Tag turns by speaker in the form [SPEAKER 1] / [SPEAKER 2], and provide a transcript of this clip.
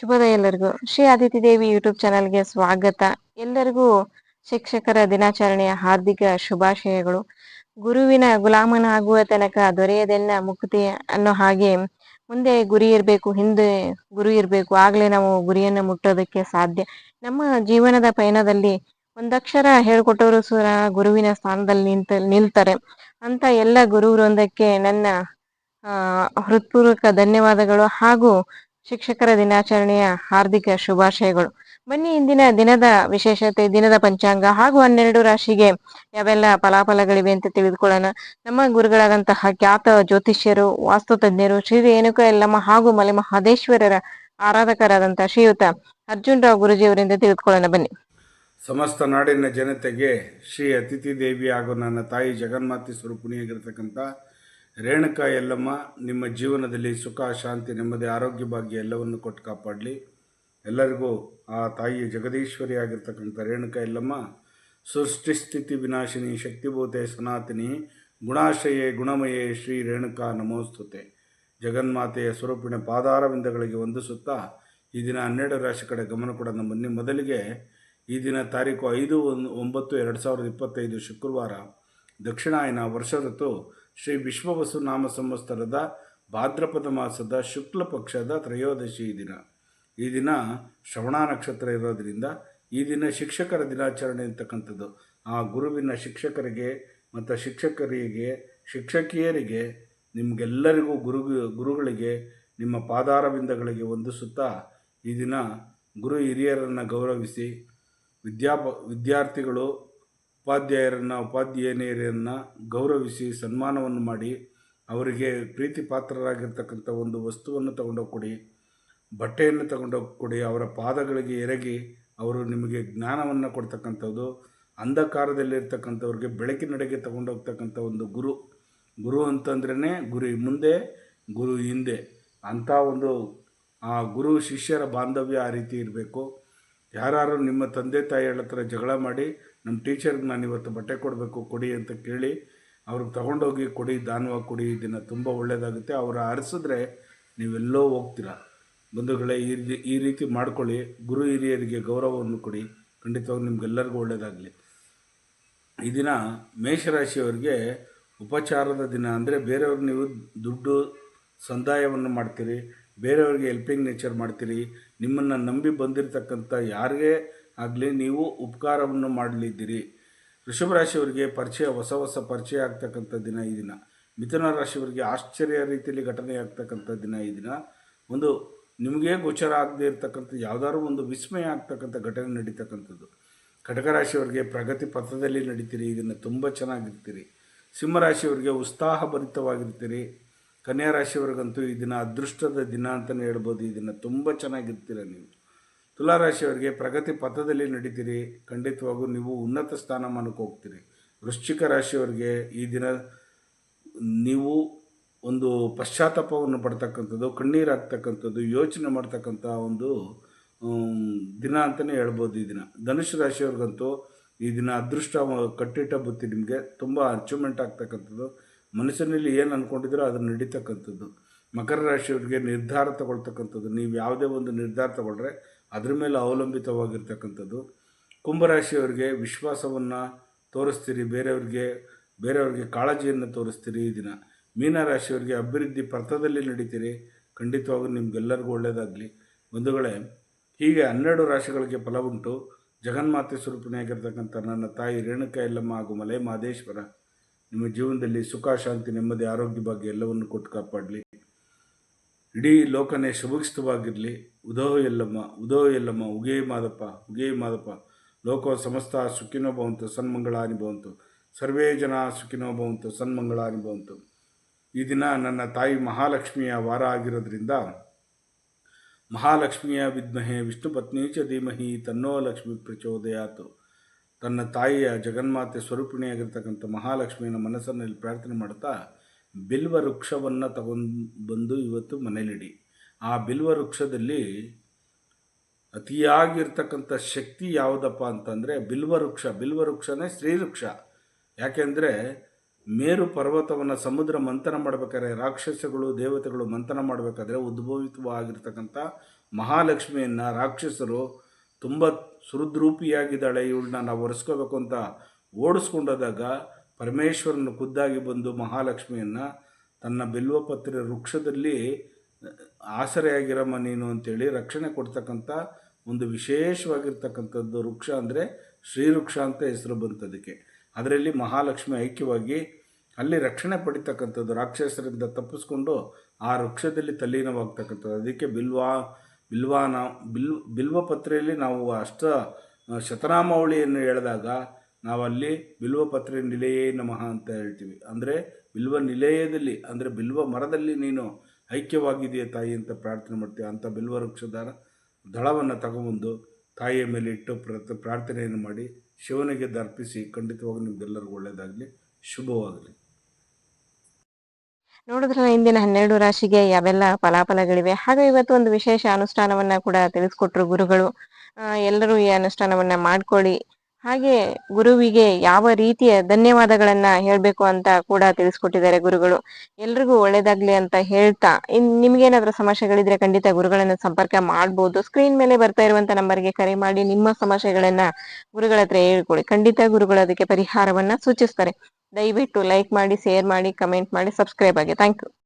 [SPEAKER 1] ಶುಭೋದಯ ಎಲ್ಲರಿಗೂ ಶ್ರೀ ಆದಿತ್ಯ ದೇವಿ ಯೂಟ್ಯೂಬ್ ಚಾನಲ್ಗೆ ಸ್ವಾಗತ. ಎಲ್ಲರಿಗೂ ಶಿಕ್ಷಕರ ದಿನಾಚರಣೆಯ ಹಾರ್ದಿಕ ಶುಭಾಶಯಗಳು. ಗುರುವಿನ ಗುಲಾಮನಾಗುವ ತನಕ ದೊರೆಯದೆಲ್ಲ ಮುಕ್ತಿ ಅನ್ನೋ ಹಾಗೆ ಮುಂದೆ ಗುರಿ ಇರಬೇಕು, ಹಿಂದೆ ಗುರು ಇರಬೇಕು. ಆಗ್ಲೇ ನಾವು ಗುರಿಯನ್ನು ಮುಟ್ಟೋದಕ್ಕೆ ಸಾಧ್ಯ. ನಮ್ಮ ಜೀವನದ ಪಯಣದಲ್ಲಿ ಒಂದಕ್ಷರ ಹೇಳ್ಕೊಟ್ಟವರು ಸುರ ಗುರುವಿನ ಸ್ಥಾನದಲ್ಲಿ ನಿಂತ, ನಿಲ್ತಾರೆ. ಅಂತ ಎಲ್ಲ ಗುರು ವೃಂದಕ್ಕೆ ನನ್ನ, ಆ, ಹೃತ್ಪೂರ್ವಕ ಧನ್ಯವಾದಗಳು. ಹಾಗೂ ಶಿಕ್ಷಕರ ದಿನಾಚರಣೆಯ ಹಾರ್ದಿಕ ಶುಭಾಶಯಗಳು. ಬನ್ನಿ ಇಂದಿನ ದಿನದ ವಿಶೇಷತೆ, ದಿನದ ಪಂಚಾಂಗ ಹಾಗೂ ಹನ್ನೆರಡು ರಾಶಿಗೆ ಯಾವೆಲ್ಲ ಫಲಾಫಲಗಳಿವೆ ಅಂತ ತಿಳಿದುಕೊಳ್ಳೋಣ. ನಮ್ಮ ಗುರುಗಳಾದಂತಹ ಖ್ಯಾತ ಜ್ಯೋತಿಷ್ಯರು, ವಾಸ್ತು ತಜ್ಞರು, ಶ್ರೀ ರೇಣುಕ ಎಲ್ಲಮ್ಮ ಹಾಗೂ ಮಲೆ ಮಹದೇಶ್ವರರ ಆರಾಧಕರಾದಂತಹ ಶ್ರೀಯುತ ಅರ್ಜುನ್ ರಾವ್ ಗುರುಜಿಯವರಿಂದ ತಿಳಿದುಕೊಳ್ಳೋಣ. ಬನ್ನಿ.
[SPEAKER 2] ಸಮಸ್ತ ನಾಡಿನ ಜನತೆಗೆ ಶ್ರೀ ಅತಿಥಿ ದೇವಿ ಹಾಗೂ ನನ್ನ ತಾಯಿ ಜಗನ್ಮಾತೆ ಸ್ವರೂಪಿಣಿಯಾಗಿರ್ತಕ್ಕಂಥ ರೇಣುಕಾ ಯಲ್ಲಮ್ಮ ನಿಮ್ಮ ಜೀವನದಲ್ಲಿ ಸುಖ, ಶಾಂತಿ, ನೆಮ್ಮದಿ, ಆರೋಗ್ಯ ಭಾಗ್ಯ ಎಲ್ಲವನ್ನು ಕೊಟ್ಟು ಕಾಪಾಡಲಿ. ಎಲ್ಲರಿಗೂ ಆ ತಾಯಿ ಜಗದೀಶ್ವರಿ ಆಗಿರ್ತಕ್ಕಂಥ ರೇಣುಕಾ ಎಲ್ಲಮ್ಮ ಸೃಷ್ಟಿ ಸ್ಥಿತಿ ವಿನಾಶಿನಿ, ಶಕ್ತಿಭೂತೆ ಸನಾತಿನಿ, ಗುಣಾಶಯೇ ಗುಣಮಯೇ ಶ್ರೀ ರೇಣುಕಾ ನಮೋಸ್ತುತೆ. ಜಗನ್ಮಾತೆಯ ಸ್ವರೂಪಿನ ಪಾದಾರವಿಂದಗಳಿಗೆ ವಂದಿಸುತ್ತಾ ಈ ದಿನ ಹನ್ನೆರಡು ರಾಶಿ ಕಡೆ ಗಮನ ಕೊಡೋಣ. ಬನ್ನಿ, ಮೊದಲಿಗೆ ಈ ದಿನ ತಾರೀಕು ಐದು ಒಂದು ಒಂಬತ್ತು ಎರಡು ಸಾವಿರದ ಇಪ್ಪತ್ತೈದು ಶುಕ್ರವಾರ ದಕ್ಷಿಣಾಯನ ವರ್ಷ ಋತು ಶ್ರೀ ವಿಶ್ವವಸು ನಾಮ ಸಂವತ್ಸರದ ಭಾದ್ರಪದ ಮಾಸದ ಶುಕ್ಲ ಪಕ್ಷದ ತ್ರಯೋದಶಿ ದಿನ. ಈ ದಿನ ಶ್ರವಣ ನಕ್ಷತ್ರ ಇರೋದರಿಂದ ಈ ದಿನ ಶಿಕ್ಷಕರ ದಿನಾಚರಣೆ ಅಂತಕ್ಕಂಥದ್ದು. ಆ ಗುರುವಿನ ಶಿಕ್ಷಕರಿಗೆ ಮತ್ತು ಶಿಕ್ಷಕರಿಗೆ, ಶಿಕ್ಷಕಿಯರಿಗೆ, ನಿಮಗೆಲ್ಲರಿಗೂ ಗುರು, ಗುರುಗಳಿಗೆ, ನಿಮ್ಮ ಪಾದಾರವಿಂದಗಳಿಗೆ ವಂದಿಸುತ್ತಾ ಈ ದಿನ ಗುರು ಹಿರಿಯರನ್ನು ಗೌರವಿಸಿ ವಿದ್ಯಾಪ, ವಿದ್ಯಾರ್ಥಿಗಳು ಉಪಾಧ್ಯಾಯರನ್ನು, ಉಪಾಧ್ಯಾಯನಿಯರನ್ನು ಗೌರವಿಸಿ ಸನ್ಮಾನವನ್ನು ಮಾಡಿ, ಅವರಿಗೆ ಪ್ರೀತಿ ಪಾತ್ರರಾಗಿರ್ತಕ್ಕಂಥ ಒಂದು ವಸ್ತುವನ್ನು ತಗೊಂಡೋಗಿ ಕೊಡಿ ಬಟ್ಟೆಯನ್ನು ತಗೊಂಡೋಗಿ ಕೊಡಿ ಅವರ ಪಾದಗಳಿಗೆ ಎರಗಿ ಅವರು ನಿಮಗೆ ಜ್ಞಾನವನ್ನು ಕೊಡ್ತಕ್ಕಂಥದ್ದು, ಅಂಧಕಾರದಲ್ಲಿರ್ತಕ್ಕಂಥವ್ರಿಗೆ ಬೆಳಕಿನಡೆಗೆ ತಗೊಂಡೋಗ್ತಕ್ಕಂಥ ಒಂದು ಗುರು. ಗುರು ಅಂತಂದ್ರೇ ಗುರಿ ಮುಂದೆ, ಗುರು ಹಿಂದೆ. ಅಂಥ ಒಂದು ಆ ಗುರು, ಶಿಷ್ಯರ ಬಾಂಧವ್ಯ ಆ ರೀತಿ ಇರಬೇಕು. ಯಾರು ನಿಮ್ಮ ತಂದೆ ತಾಯಿಗಳ ಹತ್ರ ಜಗಳ ಮಾಡಿ ನಮ್ಮ ಟೀಚರ್ಗೆ ನಾನು ಇವತ್ತು ಬಟ್ಟೆ ಕೊಡಬೇಕು, ಕೊಡಿ ಅಂತ ಕೇಳಿ, ಅವ್ರಿಗೆ ತಗೊಂಡೋಗಿ ಕೊಡಿ ದಾನವಾಗಿ ಕೊಡಿ ದಿನ ತುಂಬ ಒಳ್ಳೆಯದಾಗುತ್ತೆ ಅವರ ಅರಸಿದ್ರೆ ನೀವೆಲ್ಲೋ ಹೋಗ್ತೀರ. ಬಂಧುಗಳೇ, ಈ ರೀತಿ ಈ ರೀತಿ ಮಾಡ್ಕೊಳ್ಳಿ. ಗುರು ಹಿರಿಯರಿಗೆ ಗೌರವವನ್ನು ಕೊಡಿ. ಖಂಡಿತವಾಗಿ ನಿಮ್ಗೆಲ್ಲರಿಗೂ ಒಳ್ಳೆಯದಾಗಲಿ ಈ ದಿನ ಮೇಷರಾಶಿಯವರಿಗೆ ಉಪಚಾರದ ದಿನ ಅಂದರೆ ಬೇರೆಯವ್ರಿಗೆ ನೀವು ದುಡ್ಡು, ಸಂದಾಯವನ್ನು ಮಾಡ್ತೀರಿ. ಬೇರೆಯವ್ರಿಗೆ ಹೆಲ್ಪಿಂಗ್ ನೇಚರ್ ಮಾಡ್ತೀರಿ, ನಿಮ್ಮನ್ನು ನಂಬಿ ಬಂದಿರತಕ್ಕಂಥ ಯಾರಿಗೇ ಆಗಲಿ ನೀವು ಉಪಕಾರವನ್ನು ಮಾಡಲಿದ್ದೀರಿ. ವೃಷಭ ರಾಶಿಯವರಿಗೆ ಪರಿಚಯ, ಹೊಸ ಹೊಸ ಪರಿಚಯ ಆಗ್ತಕ್ಕಂಥ ದಿನ ಈ ದಿನ. ಮಿಥುನ ರಾಶಿಯವರಿಗೆ ಆಶ್ಚರ್ಯ ರೀತಿಯಲ್ಲಿ ಘಟನೆ ಆಗ್ತಕ್ಕಂಥ ದಿನ ಈ ದಿನ. ಒಂದು ನಿಮಗೆ ಗೋಚರ ಆಗದೇ ಇರತಕ್ಕಂಥ, ಯಾವುದಾದ್ರು ಒಂದು ವಿಸ್ಮಯ ಆಗ್ತಕ್ಕಂಥ ಘಟನೆ ನಡೀತಕ್ಕಂಥದ್ದು. ಕಟಕ ರಾಶಿಯವರಿಗೆ ಪ್ರಗತಿ ಪಥದಲ್ಲಿ ನಡೀತೀರಿ, ಇದನ್ನು ತುಂಬ ಚೆನ್ನಾಗಿರ್ತೀರಿ. ಸಿಂಹರಾಶಿಯವರಿಗೆ ಉತ್ಸಾಹಭರಿತವಾಗಿರ್ತೀರಿ. ಕನ್ಯಾ ರಾಶಿಯವ್ರಿಗಂತೂ ಈ ದಿನ ಅದೃಷ್ಟದ ದಿನ ಅಂತಲೇ ಹೇಳ್ಬೋದು. ಈ ದಿನ ತುಂಬ ಚೆನ್ನಾಗಿರ್ತೀರ ನೀವು. ತುಲಾರಾಶಿಯವರಿಗೆ ಪ್ರಗತಿ ಪಥದಲ್ಲಿ ನಡೀತೀರಿ. ಖಂಡಿತವಾಗೂ ನೀವು ಉನ್ನತ ಸ್ಥಾನಮಾನಕ್ಕೆ ಹೋಗ್ತೀರಿ. ವೃಶ್ಚಿಕ ರಾಶಿಯವರಿಗೆ ಈ ದಿನ ನೀವು ಒಂದು ಪಶ್ಚಾತ್ತಾಪವನ್ನು ಪಡ್ತಕ್ಕಂಥದ್ದು ಕಣ್ಣೀರಾಗ್ತಕ್ಕಂಥದ್ದು ಯೋಚನೆ ಮಾಡ್ತಕ್ಕಂಥ ಒಂದು ದಿನ ಅಂತಲೇ ಹೇಳ್ಬೋದು ಈ ದಿನ. ಧನುಷ್ ರಾಶಿಯವ್ರಿಗಂತೂ ಈ ದಿನ ಅದೃಷ್ಟ ಕಟ್ಟಿಟ್ಟ ಬುತ್ತಿ ನಿಮಗೆ ತುಂಬ ಅಚೀವ್ಮೆಂಟ್ ಆಗ್ತಕ್ಕಂಥದ್ದು. ಮನಸ್ಸಿನಲ್ಲಿ ಏನು ಅಂದ್ಕೊಂಡಿದ್ದೀರೋ ಅದನ್ನು ನಡೀತಕ್ಕಂಥದ್ದು. ಮಕರ ರಾಶಿಯವರಿಗೆ ನಿರ್ಧಾರ ತಗೊಳ್ತಕ್ಕಂಥದ್ದು. ನೀವು ಯಾವುದೇ ಒಂದು ನಿರ್ಧಾರ ತಗೊಂಡ್ರೆ ಅದ್ರ ಮೇಲೆ ಅವಲಂಬಿತವಾಗಿರ್ತಕ್ಕಂಥದ್ದು. ಕುಂಭರಾಶಿಯವರಿಗೆ ವಿಶ್ವಾಸವನ್ನು ತೋರಿಸ್ತೀರಿ, ಬೇರೆಯವ್ರಿಗೆ ಬೇರೆಯವ್ರಿಗೆ ಕಾಳಜಿಯನ್ನು ತೋರಿಸ್ತೀರಿ ಈ ದಿನ. ಮೀನರಾಶಿಯವರಿಗೆ ಅಭಿವೃದ್ಧಿ ಪಥದಲ್ಲಿ ನಡೀತೀರಿ. ಖಂಡಿತವಾಗೂ ನಿಮಗೆಲ್ಲರಿಗೂ ಒಳ್ಳೆಯದಾಗಲಿ ಬಂಧುಗಳೇ, ಹೀಗೆ ಹನ್ನೆರಡು ರಾಶಿಗಳಿಗೆ ಫಲ ಉಂಟು. ಜಗನ್ಮಾತೆ ಸ್ವರೂಪಿಣಿಯಾಗಿರ್ತಕ್ಕಂಥ ನನ್ನ ತಾಯಿ ರೇಣುಕಾ ಎಲ್ಲಮ್ಮ ಹಾಗೂ ಮಲೆ ಮಹದೇಶ್ವರ. ನಿಮ್ಮ ಜೀವನದಲ್ಲಿ ಸುಖ, ಶಾಂತಿ, ನೆಮ್ಮದಿ, ಆರೋಗ್ಯ ಭಾಗ್ಯ ಎಲ್ಲವನ್ನು ಕೊಟ್ಟು ಕಾಪಾಡಲಿ. ಇಡೀ ಲೋಕನೇ ಶುಭಗಿಸ್ತವಾಗಿರಲಿ ಉದೋ ಎಲ್ಲಮ್ಮ ಉದೋ ಎಲ್ಲಮ್ಮ, ಉಗೇ ಮಾದಪ್ಪ ಉಗೇ ಮಾದಪ್ಪ. ಲೋಕ ಸಮಸ್ತ ಸುಖಿನೋ ಭವಂತು, ಸನ್ಮಂಗಳಾನಿ ಭವಂತು. ಸರ್ವೇ ಜನ ಸುಖಿನೋ ಭವಂತು, ಸನ್ಮಂಗಳಾನಿ ಭವಂತು. ಈ ದಿನ ನನ್ನ ತಾಯಿ ಮಹಾಲಕ್ಷ್ಮಿಯ ವಾರ ಆಗಿರೋದ್ರಿಂದ ಮಹಾಲಕ್ಷ್ಮಿಯ ವಿದ್ಮಹೆ ವಿಷ್ಣು ಪತ್ನಿ ಚ ಧೀಮಹಿ, ತನ್ನೋ ಲಕ್ಷ್ಮಿ ಪ್ರಚೋದಯಾತು. ತನ್ನ ತಾಯಿಯ ಜಗನ್ಮಾತೆ ಸ್ವರೂಪಿಣಿಯಾಗಿರ್ತಕ್ಕಂಥ ಮಹಾಲಕ್ಷ್ಮಿಯನ್ನು ಮನಸ್ಸಿನಲ್ಲಿ ಪ್ರಾರ್ಥನೆ ಮಾಡ್ತಾ ಬಿಲ್ವ ವೃಕ್ಷವನ್ನು ತಗೊಂಡು ಬಂದು ಇವತ್ತು ಮನೇಲಿಡಿ. ಆ ಬಿಲ್ವ ವೃಕ್ಷದಲ್ಲಿ ಅತಿಯಾಗಿರ್ತಕ್ಕಂಥ ಶಕ್ತಿ ಯಾವುದಪ್ಪ ಅಂತಂದರೆ ಬಿಲ್ವ ವೃಕ್ಷ. ಬಿಲ್ವ ವೃಕ್ಷನೇ ಶ್ರೀವೃಕ್ಷ ಯಾಕೆಂದರೆ ಮೇರು ಪರ್ವತವನ್ನು ಸಮುದ್ರ ಮಂಥನ ಮಾಡಬೇಕಾದ್ರೆ, ರಾಕ್ಷಸಗಳು, ದೇವತೆಗಳು ಮಂಥನ ಮಾಡಬೇಕಾದ್ರೆ ಉದ್ಭವಿತವಾಗಿರ್ತಕ್ಕಂಥ ಮಹಾಲಕ್ಷ್ಮಿಯನ್ನು ರಾಕ್ಷಸರು ತುಂಬ ಸುಹೃದ್ರೂಪಿಯಾಗಿದ್ದಾಳೆ, ಇವಳನ್ನ ನಾವು ಒರೆಸ್ಕೋಬೇಕು ಅಂತ ಓಡಿಸ್ಕೊಂಡೋದಾಗ ಪರಮೇಶ್ವರನ ಖುದ್ದಾಗಿ ಬಂದು ಮಹಾಲಕ್ಷ್ಮಿಯನ್ನು ತನ್ನ ಬಿಲ್ವಪತ್ರೆ ವೃಕ್ಷದಲ್ಲಿ, ಆಸರೆಯಾಗಿರಮ್ಮ ನೀನು ಅಂತೇಳಿ ರಕ್ಷಣೆ ಕೊಡ್ತಕ್ಕಂಥ ಒಂದು ವಿಶೇಷವಾಗಿರ್ತಕ್ಕಂಥದ್ದು ವೃಕ್ಷ ಅಂದರೆ ಶ್ರೀವೃಕ್ಷ ಅಂತ ಹೆಸರು ಬಂತದಕ್ಕೆ ಅದರಲ್ಲಿ ಮಹಾಲಕ್ಷ್ಮಿ ಐಕ್ಯವಾಗಿ ಅಲ್ಲಿ ರಕ್ಷಣೆ ಪಡಿತಕ್ಕಂಥದ್ದು, ರಾಕ್ಷಸರಿಂದ ತಪ್ಪಿಸ್ಕೊಂಡು ಆ ವೃಕ್ಷದಲ್ಲಿ ತಲ್ಲೀನವಾಗ್ತಕ್ಕಂಥದ್ದು. ಅದಕ್ಕೆ ಬಿಲ್ವಾ ಬಿಲ್ವಾನ, ಬಿಲ್ ಬಿಲ್ವಪತ್ರೆಯಲ್ಲಿ ನಾವು ಅಷ್ಟ ಶತನಾಮಾವಳಿಯನ್ನು ಹೇಳಿದಾಗ ನಾವಲ್ಲಿ ಬಿಲ್ವಪತ್ರೆ ನಿಲಯೇ ನಮಃ ಅಂತ ಹೇಳ್ತೀವಿ. ಅಂದರೆ ಬಿಲ್ವ ನಿಲಯದಲ್ಲಿ, ಅಂದರೆ ಬಿಲ್ವ ಮರದಲ್ಲಿ ನೀನು ಐಕ್ಯವಾಗಿದೆಯಾ ತಾಯಿ ಅಂತ ಪ್ರಾರ್ಥನೆ ಮಾಡ್ತೀವಿ ಅಂಥ ಬಿಲ್ವ ವೃಕ್ಷದ ದಳವನ್ನು ತಗೊಬಂದು ತಾಯಿಯ ಮೇಲೆ ಇಟ್ಟು ಪ್ರಾರ್ಥನೆಯನ್ನು ಮಾಡಿ ಶಿವನಿಗೆ ದರ್ಪಿಸಿ ಖಂಡಿತವಾಗಿ ನಿಮಗೆಲ್ಲರಿಗೂ ಒಳ್ಳೆಯದಾಗಲಿ ಶುಭವಾಗಲಿ.
[SPEAKER 1] ನೋಡಿದ್ರಲ್ಲ ಇಂದಿನ ಹನ್ನೆರಡು ರಾಶಿಗೆ ಯಾವೆಲ್ಲ ಫಲಾಫಲಗಳಿವೆ. ಹಾಗೆ ಇವತ್ತು ಒಂದು ವಿಶೇಷ ಅನುಷ್ಠಾನವನ್ನ ಕೂಡ ತಿಳಿಸ್ಕೊಟ್ರು ಗುರುಗಳು. ಎಲ್ಲರೂ ಈ ಅನುಷ್ಠಾನವನ್ನ ಮಾಡ್ಕೊಳ್ಳಿ. ಹಾಗೆ ಗುರುವಿಗೆ ಯಾವ ರೀತಿಯ ಧನ್ಯವಾದಗಳನ್ನ ಹೇಳ್ಬೇಕು ಅಂತ ಕೂಡ ತಿಳಿಸ್ಕೊಟ್ಟಿದ್ದಾರೆ ಗುರುಗಳು. ಎಲ್ರಿಗೂ ಒಳ್ಳೇದಾಗ್ಲಿ ಅಂತ ಹೇಳ್ತಾ, ಇನ್ ನಿಮ್ಗೇನಾದ್ರೂ ಸಮಸ್ಯೆಗಳಿದ್ರೆ ಖಂಡಿತ ಗುರುಗಳನ್ನ ಸಂಪರ್ಕ ಮಾಡ್ಬೋದು. ಸ್ಕ್ರೀನ್ ಮೇಲೆ ಬರ್ತಾ ಇರುವಂತ ನಂಬರ್ಗೆ ಕರೆ ಮಾಡಿ, ನಿಮ್ಮ ಸಮಸ್ಯೆಗಳನ್ನ ಗುರುಗಳ ಹತ್ರ ಹೇಳ್ಕೊಳ್ಳಿ ಖಂಡಿತ ಗುರುಗಳು ಅದಕ್ಕೆ ಪರಿಹಾರವನ್ನ ಸೂಚಿಸ್ತಾರೆ. ದಯವಿಟ್ಟು ಲೈಕ್ ಮಾಡಿ ಶೇರ್ ಮಾಡಿ ಕಮೆಂಟ್ ಮಾಡಿ ಸಬ್ಸ್ಕ್ರೈಬ್ ಆಗಿ. Thank you